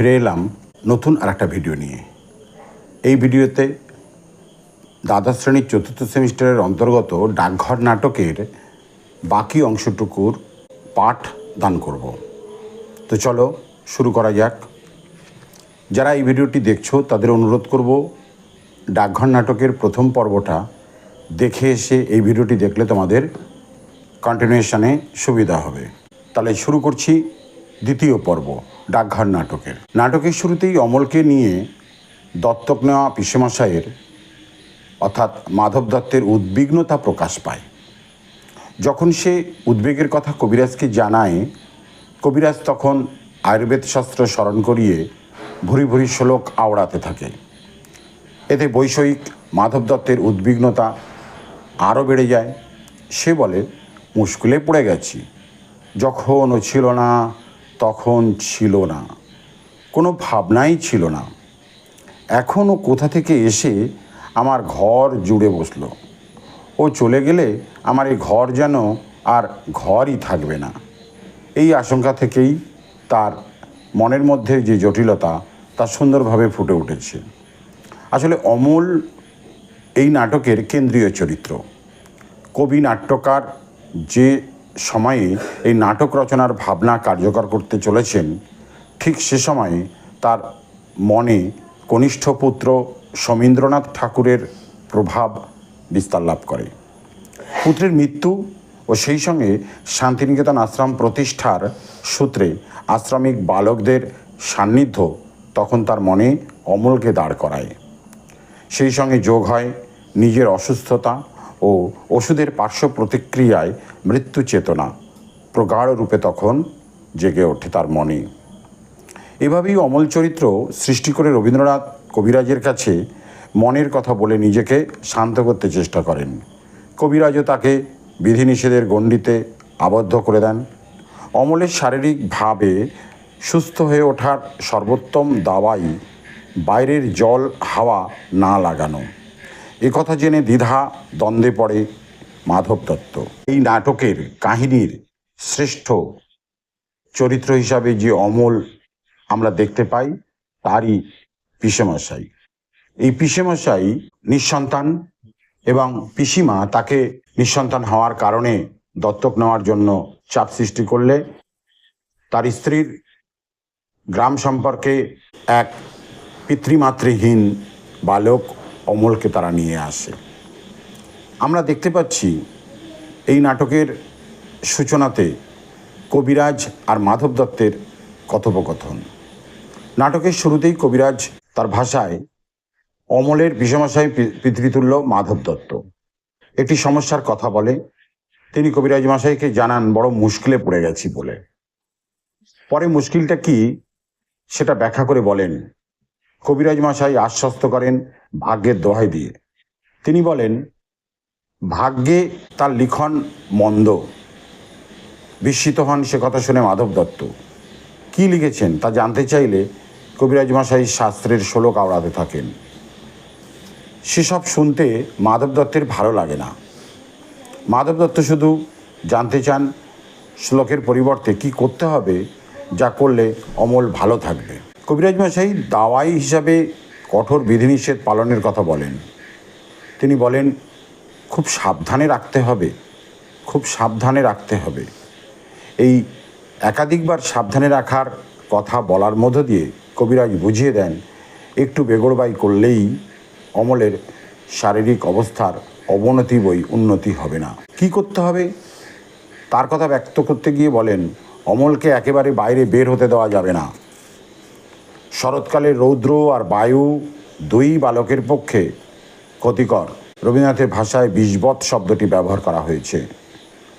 ফিরে এলাম নতুন আর একটা ভিডিও নিয়ে। এই ভিডিওতে দ্বাদশ শ্রেণির চতুর্থ সেমিস্টারের অন্তর্গত ডাকঘর নাটকের বাকি অংশটুকুর পাঠ দান করব। তো চলো শুরু করা যাক। যারা এই ভিডিওটি দেখছ, তাদের অনুরোধ করব, ডাকঘর নাটকের প্রথম পর্বটা দেখে এসে এই ভিডিওটি দেখলে তোমাদের কন্টিনিউশনে সুবিধা হবে। তাহলে শুরু করছি দ্বিতীয় পর্ব। ডাকঘর নাটকের। নাটকের শুরুতেই অমলকে নিয়ে দত্তক নেওয়া পিসেমশাইয়ের, অর্থাৎ মাধব দত্তের উদ্বিগ্নতা প্রকাশ পায়। যখন সে উদ্বেগের কথা কবিরাজকে জানায়, কবিরাজ তখন আয়ুর্বেদ শাস্ত্র স্মরণ করিয়ে ভুরি ভুরি শ্লোক আওড়াতে থাকে। এতে বৈষয়িক মাধব দত্তের উদ্বিগ্নতা আরও বেড়ে যায়। সে বলে, মুশকিলে পড়ে গেছি। যখন ও ছিল না তখন ছিল না। কোনো ভাবনাই ছিল না। এখন ও কোথা থেকে এসে আমার ঘর জুড়ে বসল। ও চলে গেলে আমার এই ঘর যেন আর ঘরই থাকবে না। এই আশঙ্কা থেকেই তার মনের মধ্যে যে জটিলতা, তা সুন্দরভাবে ফুটে উঠেছে। আসলে অমল এই নাটকের কেন্দ্রীয় চরিত্র। কবি, নাট্যকার যে সময়ে এই নাটক রচনার ভাবনা কার্যকর করতে চলেছেন, ঠিক সে সময়ে তার মনে কনিষ্ঠ পুত্র সমীন্দ্রনাথ ঠাকুরের প্রভাব বিস্তার লাভ করে। পুত্রের মৃত্যু ও সেই সঙ্গে শান্তিনিকেতন আশ্রম প্রতিষ্ঠার সূত্রে আশ্রমিক বালকদের সান্নিধ্য তখন তার মনে অমলকে দাঁড় করায়। সেই সঙ্গে যোগ হয় নিজের অসুস্থতা ও ওষুধের পার্শ্ব প্রতিক্রিয়ায় মৃত্যু চেতনা প্রগাঢ় রূপে তখন জেগে ওঠে তার মনে। এভাবেই অমল চরিত্র সৃষ্টি করে রবীন্দ্রনাথ কবিরাজের কাছে মনের কথা বলে নিজেকে শান্ত করতে চেষ্টা করেন। কবিরাজও তাকে বিধিনিষেধের গণ্ডিতে আবদ্ধ করে দেন। অমলের শারীরিকভাবে সুস্থ হয়ে ওঠার সর্বোত্তম দাওয়াই বাইরের জল হাওয়া না লাগানো। কথা জেনে দ্বিধা, দ্বন্দ্বে পড়ে মাধব দত্ত। এই নাটকের কাহিনীর শ্রেষ্ঠ চরিত্র হিসাবে যে অমল আমরা দেখতে পাই, তারই পিসেমশাই। এই পিসেমশাই নিঃসন্তান এবং পিসিমা তাকে নিঃসন্তান হওয়ার কারণে দত্তক নেওয়ার জন্য চাপ সৃষ্টি করলে। তার স্ত্রীর গ্রাম সম্পর্কে এক পিতৃমাতৃহীন বালক অমলকে তারা নিয়ে আসে। আমরা দেখতে পাচ্ছি এই নাটকের সূচনাতে কবিরাজ আর মাধব দত্তের কথোপকথন। নাটকের শুরুতেই কবিরাজ তার ভাষায় অমলের বিষমশাই পিতৃতুল্য মাধব দত্ত। একটি সমস্যার কথা বলে, তিনি কবিরাজ মশাইকে জানান, বড় মুশকিলে পড়ে গেছি বলে। পরে মুশকিলটা কি, সেটা ব্যাখ্যা করে বলেন। কবিরাজ মশাই আশ্বস্ত করেন ভাগ্যের দোহাই দিয়ে। তিনি বলেন, ভাগ্যে তার লিখন মন্দ। বিস্মিত হন সে কথা শুনে মাধব দত্ত। কি লিখেছেন তা জানতে চাইলে কবিরাজ মশাই শাস্ত্রের শ্লোক আওড়াতে থাকেন। সেসব শুনতে মাধব দত্তের ভালো লাগে না। মাধব দত্ত শুধু জানতে চান শ্লোকের পরিবর্তে কি করতে হবে, যা করলে অমল ভালো থাকবে। কবিরাজ মশাই দাওয়াই হিসাবে কঠোর বিধিনিষেধ পালনের কথা বলেন। তিনি বলেন, খুব সাবধানে রাখতে হবে, খুব সাবধানে রাখতে হবে। এই একাধিকবার সাবধানে রাখার কথা বলার মধ্য দিয়ে কবিরাজ বুঝিয়ে দেন, একটু বেগড়বাই করলেই অমলের শারীরিক অবস্থার অবনতি বই উন্নতি হবে না। কি করতে হবে? তার কথা ব্যক্ত করতে গিয়ে বলেন, অমলকে একেবারে বাইরে বের হতে দেওয়া যাবে না। শরৎকালের রৌদ্র আর বায়ু দুই বালকের পক্ষে ক্ষতিকর। রবীন্দ্রনাথের ভাষায় বিষবৎ শব্দটি ব্যবহার করা হয়েছে,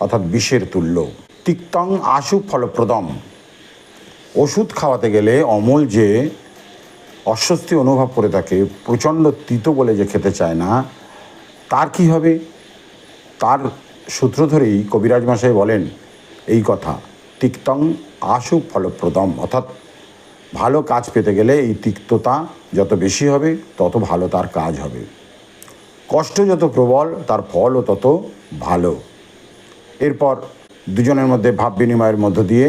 অর্থাৎ বিষের তুল্য। তিক্তং আশু ফলপ্রদম। ওষুধ খাওয়াতে গেলে অমল যে অস্বস্তি অনুভব করে থাকে, প্রচণ্ড তিতো বলে যে খেতে চায় না, তার কি হবে? তার সূত্র ধরেই কবিরাজ মশাই বলেন এই কথা, তিক্তং আশু ফলপ্রদম, অর্থাৎ ভালো কাজ পেতে গেলে এই তিক্ততা যত বেশি হবে, তত ভালো তার কাজ হবে। কষ্ট যত প্রবল, তার ফলও তত ভালো। এরপর দুজনের মধ্যে ভাব বিনিময়ের মধ্য দিয়ে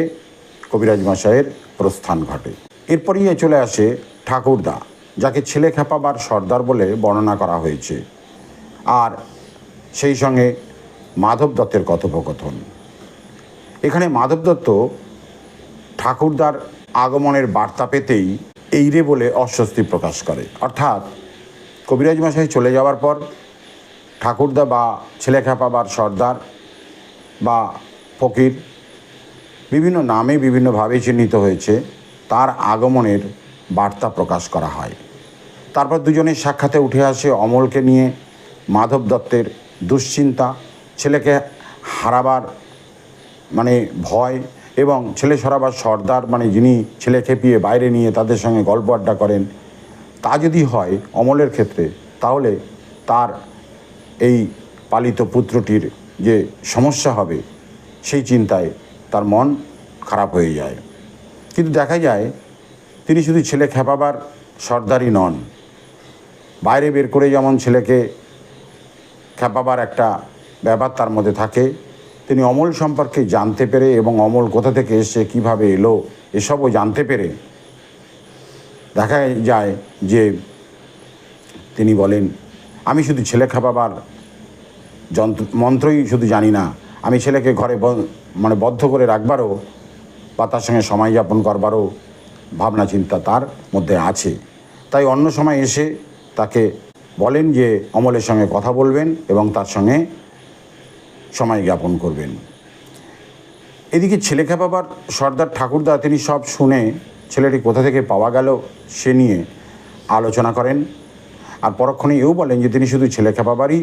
কবিরাজ মশাইয়ের প্রস্থান ঘটে। এরপরই চলে আসে ঠাকুরদা, যাকে ছেলে খেপাবার সর্দার বলে বর্ণনা করা হয়েছে। আর সেই সঙ্গে মাধব দত্তের কথোপকথন। এখানে মাধব দত্ত ঠাকুরদার আগমনের বার্তা পেতেই এই রে বলে অস্বস্তি প্রকাশ করে। অর্থাৎ কবিরাজ মশাই চলে যাওয়ার পর ঠাকুরদা বা ছেলে খেপাবার সর্দার বা ফকির বিভিন্ন নামে বিভিন্নভাবে চিহ্নিত হয়েছে, তার আগমনের বার্তা প্রকাশ করা হয়। তারপর দুজনের সাক্ষাতে উঠে আসে অমলকে নিয়ে মাধব দত্তের দুশ্চিন্তা, ছেলেকে হারাবার মানে ভয় এবং ছেলে সরাবার সর্দার মানে যিনি ছেলে খেপিয়ে বাইরে নিয়ে তাদের সঙ্গে গল্প আড্ডা করেন, তা যদি হয় অমলের ক্ষেত্রে, তাহলে তার এই পালিত পুত্রটির যে সমস্যা হবে, সেই চিন্তায় তার মন খারাপ হয়ে যায়। কিন্তু দেখা যায়, তিনি শুধু ছেলে খেপাবার সর্দারই নন। বাইরে বের করে যেমন ছেলেকে খেপাবার একটা ব্যাপার তার মধ্যে থাকে তিনি অমল সম্পর্কে জানতে পেরে এবং অমল কোথা থেকে এসে কীভাবে এলো, এসবও জানতে পেরে দেখা যায় যে তিনি বলেন, আমি শুধু ছেলে খাপাবার যন্ত্র, মন্ত্রই শুধু জানি না। আমি ছেলেকে ঘরে মানে বদ্ধ করে রাখবারও বা তার সঙ্গে সময় যাপন করবারও ভাবনা চিন্তা তার মধ্যে আছে। তাই অন্য সময় এসে তাকে বলেন যে অমলের সঙ্গে কথা বলবেন এবং তার সঙ্গে সময় জ্ঞাপন করবেন। এদিকে ছেলে খেপাবার সর্দার ঠাকুরদা তিনি সব শুনে ছেলেটি কোথা থেকে পাওয়া গেল সে নিয়ে আলোচনা করেন। আর পরক্ষণে এও বলেন যে তিনি শুধু ছেলে খেপাবারই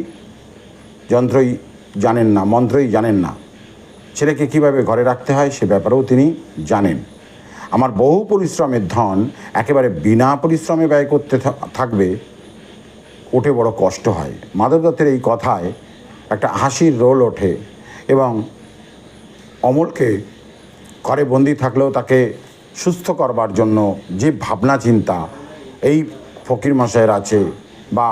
যন্ত্রই জানেন না, মন্ত্রই জানেন না। ছেলেকে কীভাবে ঘরে রাখতে হয় সে ব্যাপারেও তিনি জানেন। আমার বহু পরিশ্রমের ধন একেবারে বিনা পরিশ্রমে ব্যয় করতে থাকবে ওঠে বড় কষ্ট হয়। মাধব দত্তের এই কথায় একটা হাসির রোল ওঠে এবং অমলকে ঘরে বন্দি থাকলেও তাকে সুস্থ করবার জন্য যে ভাবনা, চিন্তা এই ফকির মশাইয়ের আছে বা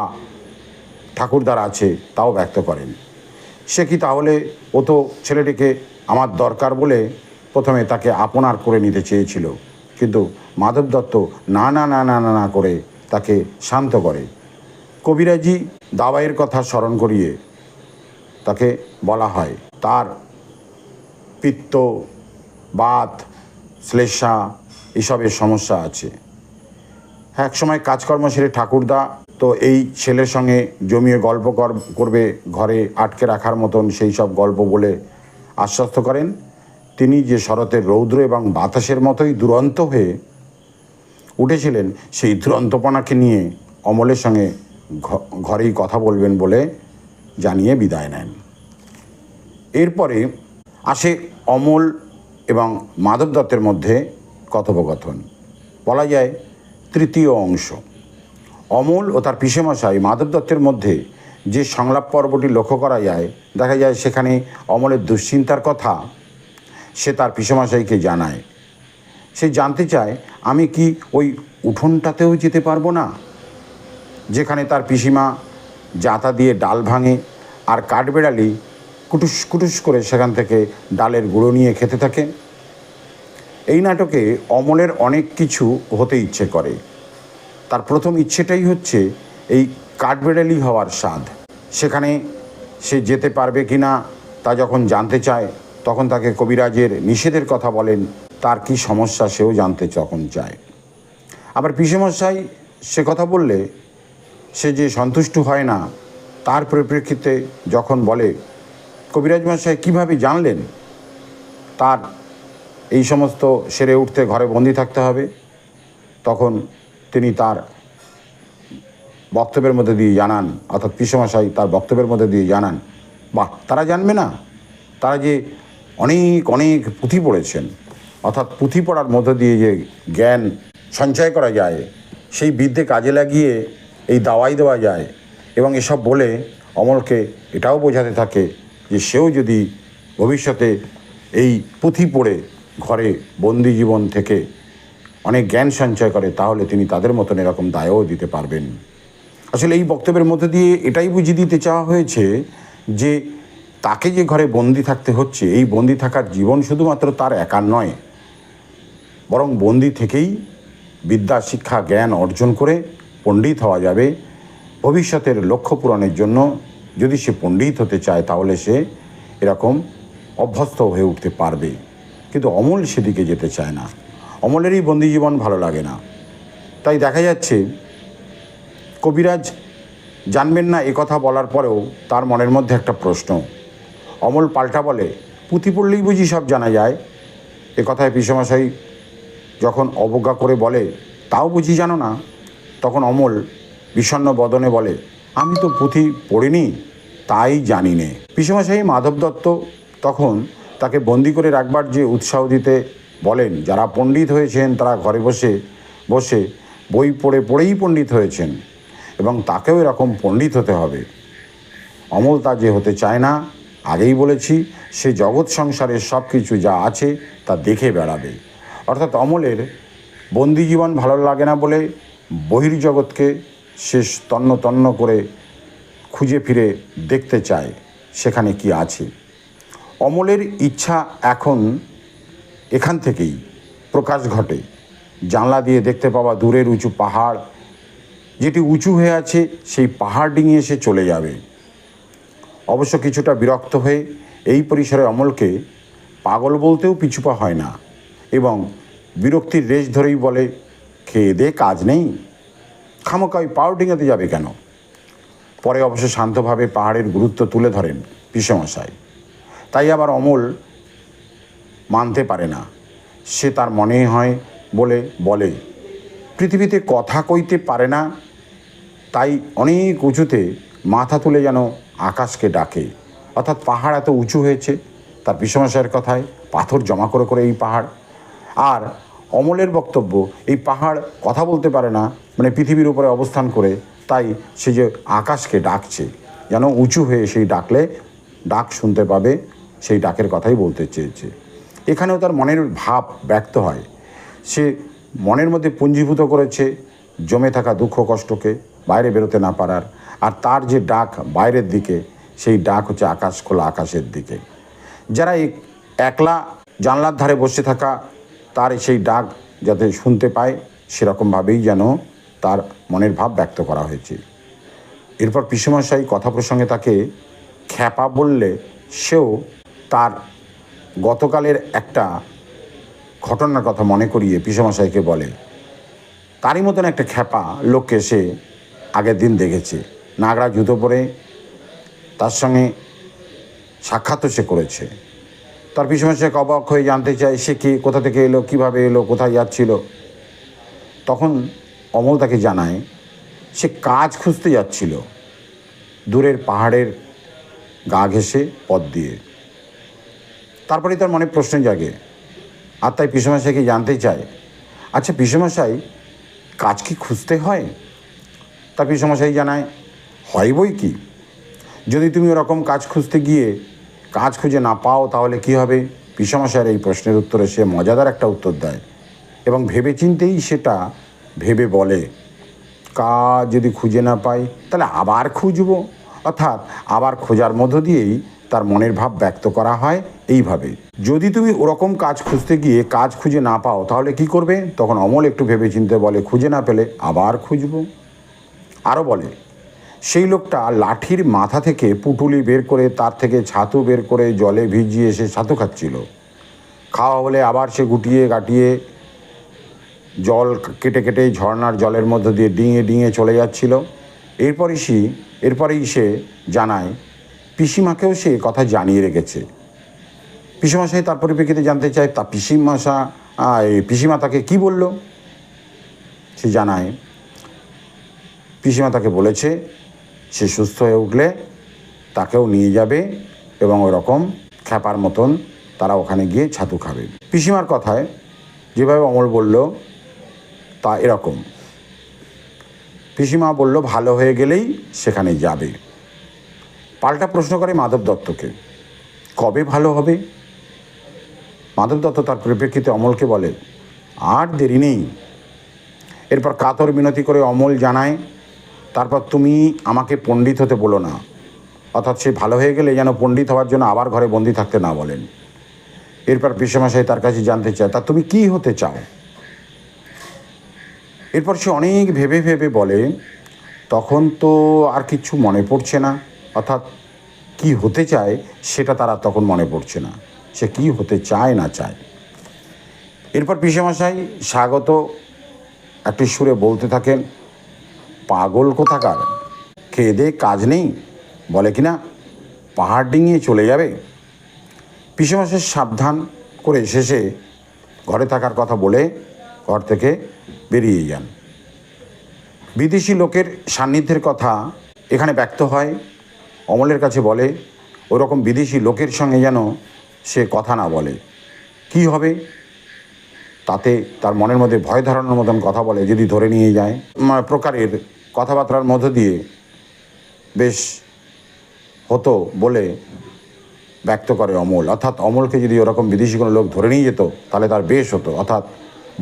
ঠাকুরদার আছে তাও ব্যক্ত করেন। সে কি তাহলে ও তো ছেলেটিকে আমার দরকার বলে প্রথমে তাকে আপনার করে নিতে চেয়েছিল, কিন্তু মাধব দত্ত না না না না না না করে তাকে শান্ত করে। কবিরাজি দাবাইয়ের কথা স্মরণ করিয়ে তাকে বলা হয়। তার পিত্ত, বাত, শ্লেষা এসবের সমস্যা আছে। এক সময় কাজকর্ম সেরে ঠাকুরদা তো এই ছেলের সঙ্গে জমিয়ে গল্প কর- করবে ঘরে আটকে রাখার মতন সেই সব গল্প বলে আশ্বস্ত করেন। তিনি যে শরতের রৌদ্র এবং বাতাসের মতোই দুরন্ত হয়ে উঠেছিলেন, সেই দুরন্তপনাকে নিয়ে অমলের সঙ্গে ঘরেই কথা বলবেন বলে জানিয়ে বিদায় নেন। এরপরে আসে অমল এবং মাধব দত্তের মধ্যে কথোপকথন। বলা যায় তৃতীয় অংশ। অমল ও তার পিসেমশাই মাধব দত্তের মধ্যে যে সংলাপ পর্বটি লক্ষ্য করা যায়, দেখা যায় সেখানে অমলের দুশ্চিন্তার কথা সে তার পিসেমশাইকে জানায়। সে জানতে চায়, আমি কি ওই উঠোনটাতেও যেতে পারব না? যেখানে তার পিসিমা জাতা দিয়ে ডাল ভাঙে আর কাঠবেড়ালি কুটুস কুটুস করে সেখান থেকে ডালের গুঁড়ো নিয়ে খেতে থাকে। এই নাটকে অমলের অনেক কিছু হতে ইচ্ছে করে। তার প্রথম ইচ্ছেটাই হচ্ছে এই কাঠবেড়ালি হওয়ার স্বাদ। সেখানে সে যেতে পারবে কি না তা যখন জানতে চায়, তখন তাকে কবিরাজের নিষেধের কথা বলেন, তার কি সমস্যা সেও জানতে তখন চায়। আবার পিসেমশাই সে কথা বললে সে যে সন্তুষ্ট হয় না, তার পরিপ্রেক্ষিতে যখন বলে, কবিরাজ মশাই কীভাবে জানলেন? তার এই সমস্ত সেরে উঠতে ঘরে বন্দি থাকতে হবে। তখন তিনি তার বক্তব্যের মধ্যে দিয়ে জানান, অর্থাৎ পিসমশাই তার বক্তব্যের মধ্যে দিয়ে জানান, বাহ, তারা জানবে না। তারা যে অনেক অনেক পুঁথি পড়েছেন। অর্থাৎ পুঁথি পড়ার মধ্য দিয়ে যে জ্ঞান সঞ্চয় করা যায়, সেই বিদ্যে কাজে লাগিয়ে এই দাওয়াই দেওয়া যায় এবং এসব বলে অমলকে এটাও বোঝাতে থাকে যে সেও যদি ভবিষ্যতে এই পুঁথি পড়ে ঘরে বন্দি জীবন থেকে অনেক জ্ঞান সঞ্চয় করে, তাহলে তিনি তাদের মতন এরকম দায়ও দিতে পারবেন। আসলে এই বক্তব্যের মধ্যে দিয়ে এটাই বুঝিয়ে দিতে চাওয়া হয়েছে যে তাকে যে ঘরে বন্দি থাকতে হচ্ছে, এই বন্দি থাকার জীবন শুধুমাত্র তার একার নয়, বরং বন্দি থেকেই বিদ্যা, শিক্ষা, জ্ঞান অর্জন করে পণ্ডিত হওয়া যাবে। ভবিষ্যতের লক্ষ্য পূরণের জন্য যদি সে পণ্ডিত হতে চায়, তাহলে সে এরকম অভ্যস্ত হয়ে উঠতে পারবে। কিন্তু অমল সেদিকে যেতে চায় না। অমলেরই বন্দি জীবন ভালো লাগে না। তাই দেখা যাচ্ছে, কবিরাজ জানবেন না কথা বলার পরেও তার মনের মধ্যে একটা প্রশ্ন। অমল পাল্টা বলে, পুঁথি পড়লেই বুঝি সব জানা যায়? এ কথায় পিসমশাই যখন অবজ্ঞা করে বলে, তাও বুঝি জানো না? তখন অমল বিষণ্ণ বদনে বলে, আমি তো পুঁথি পড়িনি, তাই জানি নে। পিসমশাই মাধব দত্ত তখন তাকে বন্দি করে রাখবার যে উৎসাহ দিতে বলেন, যারা পণ্ডিত হয়েছেন, তারা ঘরে বসে বসে বই পড়ে, পড়েই পণ্ডিত হয়েছেন এবং তাকেও এরকম পণ্ডিত হতে হবে। অমল তা যে হতে চায় না, আগেই বলেছি, সে জগৎ সংসারের সব কিছু যা আছে তা দেখে বেড়াবে। অর্থাৎ অমলের বন্দি জীবন ভালো লাগে না বলে বহির্জগৎকে সে তন্ন তন্ন করে খুঁজে ফিরে দেখতে চায়, সেখানে কি আছে? অমলের ইচ্ছা এখন এখান থেকেই, প্রকাশ ঘটে। জানলা দিয়ে দেখতে পাওয়া দূরের উঁচু পাহাড়, যেটি উঁচু হয়ে আছে, সেই পাহাড় ডিঙিয়ে সে চলে যাবে। অবশ্য কিছুটা বিরক্ত হয়ে এই পরিসরে অমলকে পাগল বলতেও পিছুপা হয় না, এবং বিরক্তির রেশ ধরেই বলে খেয়ে দে, কাজ নেই। খামোকা ওই পাহাড় ডিঙাতে যাবে কেন? পরে অবশ্য শান্তভাবে পাহাড়ের গুরুত্ব তুলে ধরেন পিসমশাই। তাই আবার অমল মানতে পারে না। সে তার মনে হয় বলে বলে, পৃথিবীতে কথা কইতে পারে না, তাই অনেক উঁচুতে মাথা তুলে যেন আকাশকে ডাকে। অর্থাৎ পাহাড় এত উঁচু হয়েছে, তার বিষমশায়ের কথায় পাথর জমা করে করে এই পাহাড়। আর অমলের বক্তব্য, এই পাহাড় কথা বলতে পারে না মানে পৃথিবীর উপরে অবস্থান করে, তাই সে যে আকাশকে ডাকছে, যেন উঁচু হয়ে সেই ডাকলে ডাক শুনতে পাবে, সেই ডাকের কথাই বলতে চেয়েছে। এখানেও তার মনের ভাব ব্যক্ত হয়। সে মনের মধ্যে পুঞ্জীভূত করেছে জমে থাকা দুঃখ কষ্টকে বাইরে বেরোতে না পারার, আর তার যে ডাক বাইরের দিকে, সেই ডাক হচ্ছে আকাশ খোলা আকাশের দিকে। যারা একলা জানলার ধারে বসে থাকা তার সেই ডাক যাতে শুনতে পায়, সেরকমভাবেই যেন তার মনের ভাব ব্যক্ত করা হয়েছে। এরপর পিসমশাই কথা প্রসঙ্গে তাকে খ্যাপা বললে সেও তার গতকালের একটা ঘটনার কথা মনে করিয়ে পিসমশাইকে বলে, তারই মতন একটা খ্যাপা লোককে সে আগের দিন দেখেছে। নাগরা জুতো পরে তার সঙ্গে সাক্ষাৎও সে করেছে। তার পিসমশাই অবাক হয়ে জানতে চায় সে কি, কোথা থেকে এলো, কীভাবে এলো, কোথায় যাচ্ছিল। তখন অমল তাকে জানায়, সে কাজ খুঁজতে যাচ্ছিল। দূরের পাহাড়ের গা ঘেঁষে পথ দিয়ে। তারপরে তার মনে প্রশ্ন জাগে। আর তাই পিসমশাইকে জানতে চায় আচ্ছা পিসমশাই, কাজ কি খুঁজতে হয়? তার পিসমশাই জানায়, হয় বই কি? যদি তুমি ওরকম কাজ খুঁজতে গিয়ে কাজ খুঁজে না পাও তাহলে কি হবে? পিসমশাইয়ের এই প্রশ্নের উত্তরে সে মজাদার একটা উত্তর দেয় এবং ভেবে চিন্তেই সেটা ভেবে বলে, কাজ যদি খুঁজে না পাই, তাহলে আবার খুঁজবো। অর্থাৎ আবার খোঁজার মধ্য দিয়েই তার মনের ভাব ব্যক্ত করা হয় এইভাবে। যদি তুমি ওরকম কাজ খুঁজতে গিয়ে কাজ খুঁজে না পাও, তাহলে কি করবে? তখন অমল একটু ভেবে চিনতে বলে, খুঁজে না পেলে আবার খুঁজবো। আরও বলে সেই লোকটা লাঠির মাথা থেকে পুটুলি বের করে তার থেকে ছাতু বের করে জলে ভিজিয়ে সে ছাতু খাচ্ছিল। খাওয়া হলে আবার সে গুটিয়ে গাটিয়ে জল কেটে কেটে ঝর্নার জলের মধ্য দিয়ে ডিঙে ডিঙে চলে যাচ্ছিল। এরপরই সে, এরপরেই সে জানায়, পিসিমাকেও সে কথা জানিয়ে রেখেছে। পিসিমাশাই তার পরিপ্রেক্ষিতে জানতে চায়, তা পিসিমাশা পিসিমা তাকে কী বলল? সে জানায়, পিসিমা তাকে বলেছে সে সুস্থ হয়ে উঠলে তাকেও নিয়ে যাবে এবং ওরকম খ্যাপার মতন তারা ওখানে গিয়ে ছাতু খাবে। পিসিমার কথায় যেভাবে অমল বলল, তা এরকম। পিসিমা বলল, ভালো হয়ে গেলেই সেখানে যাবে। পাল্টা প্রশ্ন করে মাধব দত্তকে, কবে ভালো হবে? মাধব দত্ত তার পরিপ্রেক্ষিতে অমলকে বলে, আর দেরি নেই। এরপর কাতর মিনতি করে অমল জানায় তারপর তুমি আমাকে পণ্ডিত হতে বলো না। অর্থাৎ সে ভালো হয়ে গেলে যেন পণ্ডিত হওয়ার জন্য আবার ঘরে বন্দি থাকতে না বলেন। এরপর পিসমশাই তার কাছে জানতে চায়, তা তুমি কি হতে চাও? এরপর সে অনেক ভেবে ভেবে বলে, তখন তো আর কিছু মনে পড়ছে না। অর্থাৎ কি হতে চায় সেটা তারা তখন মনে পড়ছে না। সে কি হতে চায় না চায়? এরপর পিসেমশাই স্বাগত। একটি সুরে বলতে থাকেন পাগল কোথাকার? খেয়ে কাজ নেই। বলে কি না পাহাড় ডিঙিয়ে চলে যাবে? পিসেমশাই সাবধান করে শেষে ঘরে থাকার কথা বলে ঘর থেকে বেরিয়ে যান। বিদেশি লোকের সান্নিধ্যের কথা এখানে ব্যক্ত হয়। অমলের কাছে বলে, ওরকম বিদেশি লোকের সঙ্গে যেন সে কথা না বলে, কি হবে? তাতে তার মনের মধ্যে ভয় ধারণার মতন কথা বলে, যদি ধরে নিয়ে যায় প্রকারের কথাবার্তার মধ্য দিয়ে বেশ হতো বলে ব্যক্ত করে অমল। অর্থাৎ অমলকে যদি ওরকম বিদেশি কোনো লোক ধরে নিয়ে যেত, তাহলে তার বেশ হতো। অর্থাৎ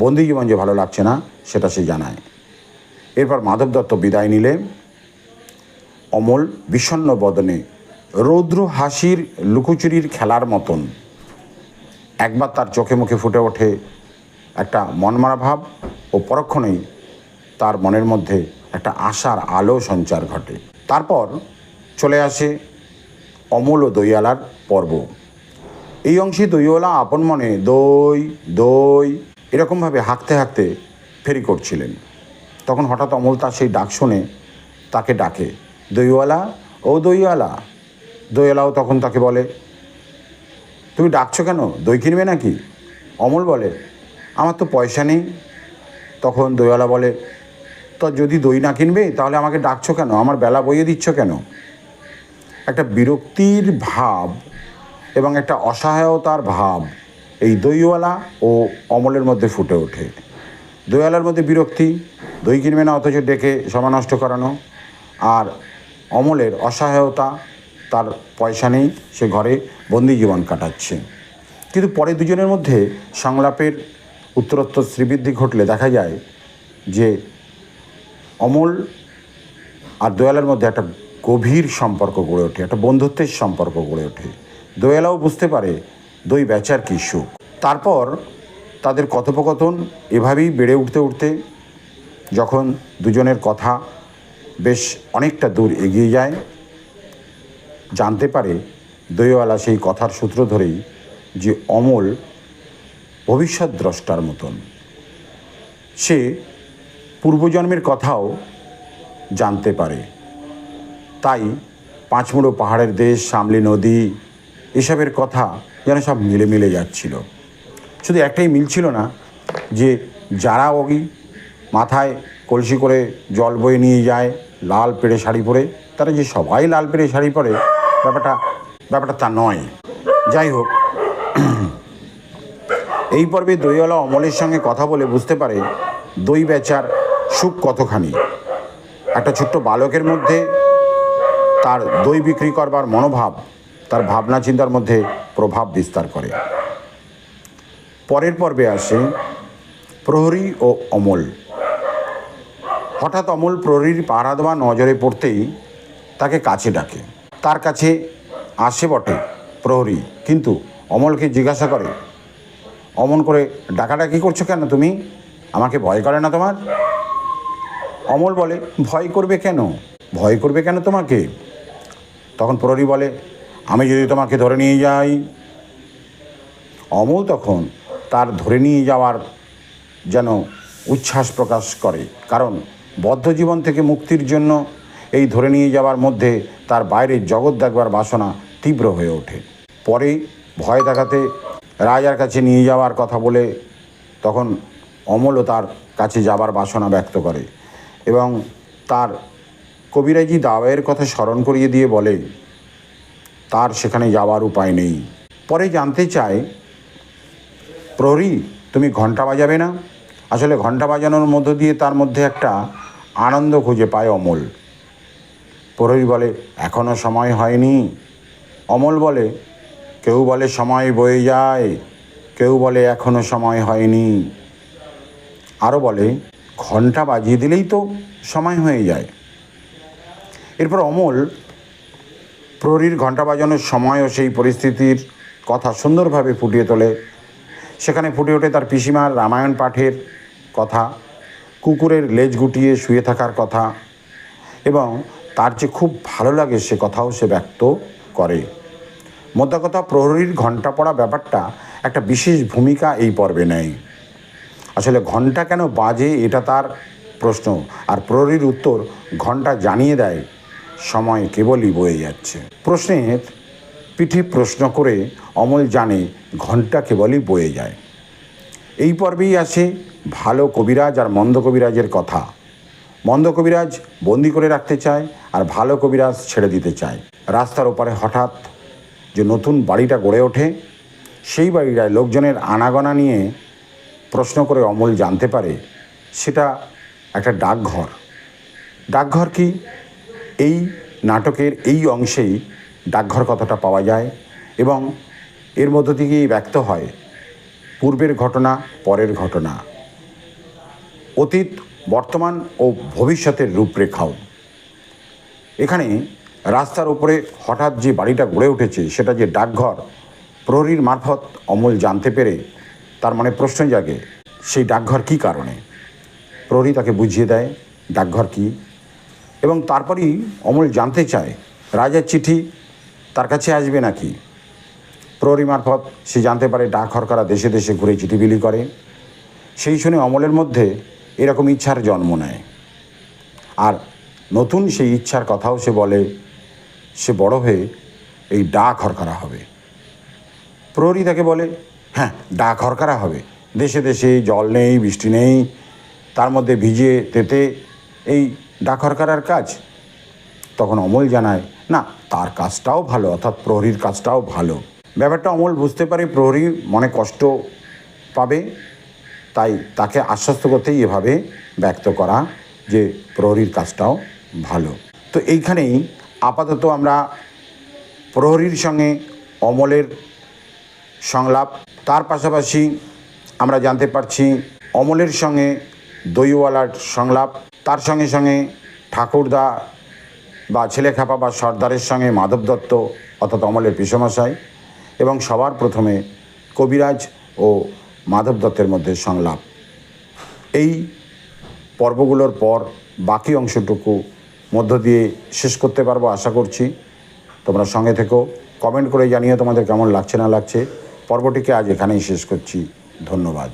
বন্দি জীবন যে ভালো লাগছে না, সেটা সে জানায়। এরপর মাধব দত্ত বিদায় নিলে অমল বিষণ্ণ বদনে রৌদ্র হাসির লুকোচুরির খেলার মতন। একবার তার চোখে মুখে ফুটে ওঠে একটা মনমারা ভাব ও পরক্ষণেই তার মনের মধ্যে একটা আশার আলো সঞ্চার ঘটে। তারপর চলে আসে অমল ও দইয়ালার পর্ব। এই অংশে দইওয়ালা আপন মনে দই দই এরকমভাবে হাঁকতে হাঁকতে ফেরি করছিলেন। তখন হঠাৎ অমল তার সেই ডাক শুনে তাকে ডাকে, দইওয়ালা ও দইওয়ালা। দইওয়ালাও তখন তাকে বলে, তুমি ডাকছো কেন? দই কিনবে নাকি? অমল বলে, আমার তো পয়সা নেই। তখন দইওয়ালা বলে তো যদি দই না কিনবে, তাহলে আমাকে ডাকছো কেন? আমার বেলা বইয়ে দিচ্ছ কেন? একটা বিরক্তির ভাব এবং একটা অসহায়তার ভাব এই দইওয়ালা ও অমলের মধ্যে ফুটে ওঠে। দইওয়ালার মধ্যে বিরক্তি, দই কিনবে না, অথচ ডেকে সময় নষ্ট করানো। আর অমলের অসহায়তা, তার পয়সা নেই, সে ঘরে বন্দি জীবন কাটাচ্ছে। কিন্তু পরে দুজনের মধ্যে সংলাপের উত্তরোত্তর শ্রীবৃদ্ধি ঘটলে দেখা যায় যে অমল আর দোয়ালের মধ্যে একটা গভীর সম্পর্ক গড়ে ওঠে, একটা বন্ধুত্বের সম্পর্ক গড়ে ওঠে। দোয়ালাও বুঝতে পারে দই বেচার কী সুখ। তারপর তাদের কথোপকথন এভাবেই বেড়ে উঠতে উঠতে যখন দুজনের কথা বেশ অনেকটা দূর এগিয়ে যায়, জানতে পারে দইওয়ালা সেই কথার সূত্র ধরেই যে অমল ভবিষ্যৎ দ্রষ্টার মতন। সে পূর্বজন্মের কথাও জানতে পারে। তাই পাঁচমুড়ো পাহাড়ের দেশ সামলি নদী এসবের কথা যেন সব মিলে মিলে যাচ্ছিল। শুধু একটাই মিল ছিল না যে যারা ওই মাথায় কলসি করে জল বয়ে নিয়ে যায়, লাল পেড়ে শাড়ি পরে, তারা যে সবাই লাল পেড়ে শাড়ি পরে, ব্যাপারটা ব্যাপারটা তা নয়। যাই হোক, এই পর্বে দইওয়ালা অমলের সঙ্গে কথা বলে বুঝতে পারে দই বেচার সুখ কতখানি? একটা ছোট্ট বালকের মধ্যে তার দই বিক্রি করবার মনোভাব, তার ভাবনা চিন্তার মধ্যে প্রভাব বিস্তার করে। পরের পর্বে আসে প্রহরী ও অমল। হঠাৎ অমল প্রহরীর পাহারা দেওয়া নজরে পড়তেই তাকে কাছে ডাকে। তার কাছে আসে বটে প্রহরী, কিন্তু অমলকে জিজ্ঞাসা করে, অমন করে ডাকাডাকি করছ কেন তুমি? আমাকে ভয় করে না তোমার? অমল বলে, ভয় করবে কেন? ভয় করবে কেন তোমাকে? তখন প্রহরী বলে, আমি যদি তোমাকে ধরে নিয়ে যাই। অমল তখন তার ধরে নিয়ে যাওয়ার যেন উচ্ছ্বাস প্রকাশ করে, কারণ বদ্ধ জীবন থেকে মুক্তির জন্য এই ধরে নিয়ে যাওয়ার মধ্যে তার বাইরের জগৎ দেখবার বাসনা তীব্র হয়ে ওঠে। পরে ভয় দেখাতে রাজার কাছে নিয়ে যাওয়ার কথা বলে, তখন অমলও তার কাছে যাবার বাসনা ব্যক্ত করে। এবং তার কবিরাজি দাওয়ের কথা স্মরণ করিয়ে দিয়ে বলে, তার সেখানে যাওয়ার উপায় নেই। পরে জানতে চায়, প্রহরী, তুমি ঘণ্টা বাজাবে না? আসলে ঘণ্টা বাজানোর মধ্য দিয়ে তার মধ্যে একটা আনন্দ খুঁজে পায় অমল। প্রহরী বলে এখনও সময় হয়নি। অমল বলে, কেউ বলে সময় বয়ে যায়, কেউ বলে এখনও সময় হয়নি। আরও বলে ঘণ্টা বাজিয়ে দিলেই তো সময় হয়ে যায়। এরপর অমল, প্রহরীর ঘণ্টা বাজানোর সময় ও সেই পরিস্থিতির কথা সুন্দরভাবে ফুটিয়ে তোলে। সেখানে ফুটে ওঠে তার পিসিমার রামায়ণ পাঠের কথা, কুকুরের লেজ গুটিয়ে শুয়ে থাকার কথা এবং তার যে খুব ভালো লাগে সে কথাও সে ব্যক্ত করে। মোদ্দা কথা, প্রহরীর ঘণ্টা পড়া ব্যাপারটা একটা বিশেষ ভূমিকা এই পর্বে নেয়। আসলে ঘণ্টা কেন বাজে এটা তার প্রশ্ন। আর প্রহরীর উত্তর, ঘণ্টা জানিয়ে দেয়, সময় কেবলই বয়ে যাচ্ছে। প্রশ্নের পিঠে প্রশ্ন করে অমল জানে ঘণ্টা কেবলই বয়ে যায়। এই পর্বেই আসে ভালো কবিরাজ আর মন্দ কবিরাজের কথা। মন্দ কবিরাজ বন্দি করে রাখতে চায় আর ভালো কবিরাজ ছেড়ে দিতে চায়। রাস্তার ওপারে হঠাৎ যে নতুন বাড়িটা গড়ে ওঠে, সেই বাড়িটায় লোকজনের আনাগোনা নিয়ে প্রশ্ন করে অমল জানতে পারে, সেটা একটা ডাকঘর। ডাকঘর কি? এই নাটকের এই অংশেই ডাকঘর কথাটা পাওয়া যায় এবং এর মধ্য থেকেই ব্যক্ত হয় পূর্বের ঘটনা, পরের ঘটনা। অতীত, বর্তমান ও ভবিষ্যতের রূপরেখাও। এখানে রাস্তার উপরে হঠাৎ যে বাড়িটা গড়ে উঠেছে, সেটা যে ডাকঘর, প্রহরীর মারফত অমল জানতে পেরে তার মনে প্রশ্ন জাগে, সেই ডাকঘর কী কারণে? প্রহরী তাকে বুঝিয়ে দেয়, ডাকঘর কী? এবং তারপরেই অমল জানতে চায়, রাজার চিঠি তার কাছে আসবে নাকি? প্রহরী মারফত সে জানতে পারে ডাক হরকারা দেশে দেশে ঘুরে চিঠি বিলি করে। সেই শুনে অমলের মধ্যে এরকম ইচ্ছার জন্ম নেয়। আর নতুন সেই ইচ্ছার কথাও সে বলে, সে বড় হয়ে এই ডাক হরকারা হবে। প্রহরী তাকে বলে হ্যাঁ ডাক হরকারা হবে। দেশে দেশে জল নেই, বৃষ্টি নেই, তার মধ্যে ভিজে তেতে এই ডাক হরকারার কাজ। তখন অমল জানায়, না, তার কাজটাও ভালো, অর্থাৎ প্রহরীর কাজটাও ভালো। ব্যাপারটা অমল বুঝতে পারে, প্রহরী মনে কষ্ট পাবে, তাই তাকে আশ্বস্ত করতেই এভাবে ব্যক্ত করা যে প্রহরীর কাজটাও ভালো। তো এইখানেই আপাতত আমরা প্রহরীর সঙ্গে অমলের সংলাপ। তার পাশাপাশি আমরা জানতে পারছি অমলের সঙ্গে দইওয়ালার সংলাপ। তার সঙ্গে সঙ্গে ঠাকুরদা বা ছেলেখাপা বা সর্দারের সঙ্গে মাধব দত্ত অর্থাৎ অমলের পিসমশাই এবং সবার প্রথমে কবিরাজ ও মাধব দত্তের মধ্যে সংলাপ। এই পর্বগুলোর পর বাকি অংশটুকু মধ্য দিয়ে শেষ করতে পারব আশা করছি। তোমরা সঙ্গে থেকো, কমেন্ট করে জানিয়ে তোমাদের কেমন লাগছে না লাগছে। পর্বটিকে আজ এখানেই শেষ করছি। ধন্যবাদ।